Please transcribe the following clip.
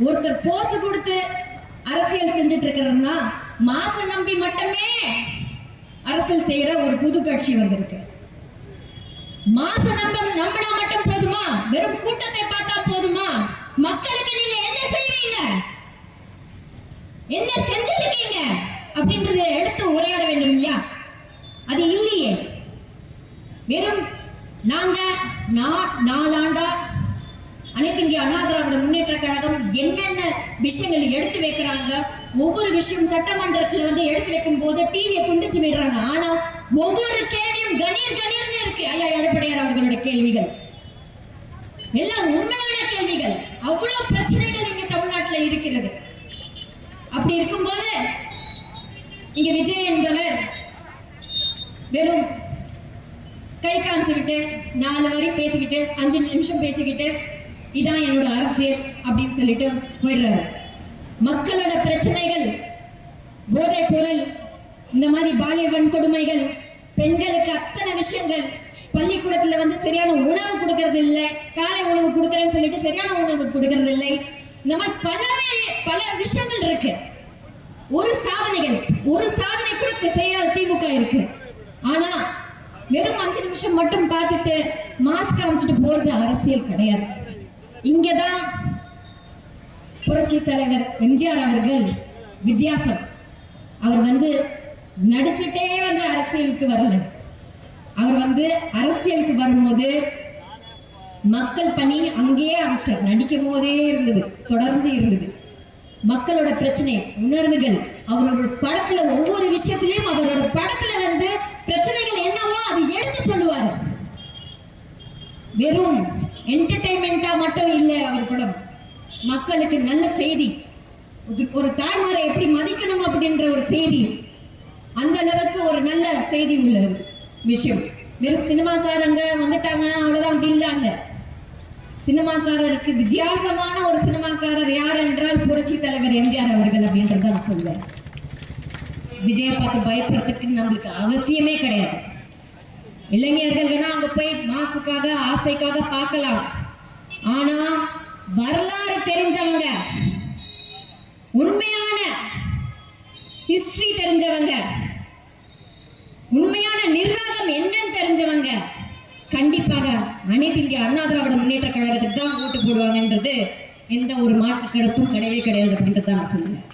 ஒருத்தர் போஸ் கொடுத்து அரசியல் செஞ்சுட்டு இருக்கிறோம்னா மாசம் நம்பி மட்டுமே அரசியல் செய்யற ஒரு புது கட்சி வந்திருக்கு. மாச நம்பர் நம்பினா மட்டும் போதுமா? வெறும் கூட்டத்தை பார்த்தா போதுமா? மக்களுக்கு நீங்க என்ன செய்வீங்க? என்ன செஞ்சிருக்கீங்க? அப்படின்றத எடுத்து உரையாட வேண்டும் இல்லையா? அது இல்லையே. வெறும் நாங்க நா- நாலாண்டா அனைத்து இந்திய அண்ணா திராவிட முன்னேற்ற கழகம் என்னென்ன விஷயங்கள் எடுத்து வைக்கிறாங்க? ஒவ்வொரு விஷயம் சட்டமன்றத்துல வந்து எடுத்து வைக்கும் போது டிவியை துண்டிச்சு விடுறாங்க. ஆனா ஒவ்வொரு கேள்வியும் கணீர் கணீர்னு இருக்கு. ஐயா எடப்பாடியார் அவர்களுடைய கேள்விகள். எல்லாம் உண்மையான கேள்விகள். அவ்வளவு பிரச்சனைகள் இங்க தமிழ்நாட்டுல இருக்கிறது. அப்படி இருக்கும்போது இங்க விஜய் என்பவர் வெறும் கை காமிச்சுக்கிட்டு நாலு வரி பேசிக்கிட்டு அஞ்சு நிமிஷம் பேசிக்கிட்டு இதான் என்னோட அரசியல் அப்படின்னு சொல்லிட்டு போயிடுறாரு. மக்களோட பிரச்சனைகள் போதை பொருள் இந்த மாதிரி பாலிய வன்கொடுமைகள் பெண்களுக்கு அத்தனை விஷயங்கள் பள்ளிக்கூடத்துல வந்து சரியான உணவு கொடுக்கறது இல்லை காலை உணவு கொடுக்கறேன்னு சொல்லிட்டு சரியான உணவு கொடுக்கறது இல்லை இந்த மாதிரி பல பல விஷயங்கள் இருக்கு. ஒரு சாதனைகள் ஒரு சாதனை கூட செய்யாத திமுக இருக்கு. ஆனா வெறும் அஞ்சு நிமிஷம் மட்டும் பார்த்துட்டு மாஸ்க் அமைச்சிட்டு போறது அரசியல் கிடையாது. இங்கதான் புரட்சி தலைவர் எம்ஜிஆர் அவர்கள் வித்தியாசம். அவர் வந்து நடிச்சுட்டே வந்து அரசியலுக்கு வரல. அவர் வந்து அரசியலுக்கு வரும்போது மக்கள் பணி அங்கேயே ஆரம்பிச்சிட்டார். நடிக்கும் போதே இருந்தது தொடர்ந்து இருந்தது. மக்களோட பிரச்சனை உணர்வுகள் அவரோட படத்துல ஒவ்வொரு விஷயத்திலையும் அவரோட படத்துல வந்து பிரச்சனைகள் என்னவோ அது எடுத்து சொல்லுவாரு வெறும் என்டர்டைன்மெண்டா மட்டும் இல்லை அவர் படம். மக்களுக்கு நல்ல செய்தி. ஒரு- ஒரு தாய்மாரை எப்படி மதிக்கணும் அப்படின்ற ஒரு செய்தி. அந்த அளவுக்கு ஒரு நல்ல செய்தி உள்ள விஷயம். வெறும் சினிமாக்காரங்க வந்துட்டாங்க அவ்வளவுதான் அப்படி இல்ல சினிமாக்காரருக்கு வித்தியாசமான ஒரு சினிமாக்காரர் யார் என்றால் புரட்சி தலைவர் எம்ஜிஆர் அவர்கள் அப்படின்றத நான் சொல்வேன். விஜயை பார்த்து பயப்படுறதுக்கு நம்மளுக்கு அவசியமே கிடையாது. இளைஞர்கள் வேணா அங்க போய் மாசுக்காக ஆசைக்காக பார்க்கலாம். ஆனா வரலாறு தெரிஞ்சவங்க உண்மையான ஹிஸ்டரி தெரிஞ்சவங்க உண்மையான நிர்வாகம் என்னன்னு தெரிஞ்சவங்க கண்டிப்பாக அனைத்து இந்திய அண்ணா திராவிட முன்னேற்ற கழகத்துக்கு தான் ஓட்டு போடுவாங்கன்றது எந்த ஒரு மாற்று கருத்தும் கிடையவே கிடையாது அப்படின்றத நான் சொல்லுவேன்.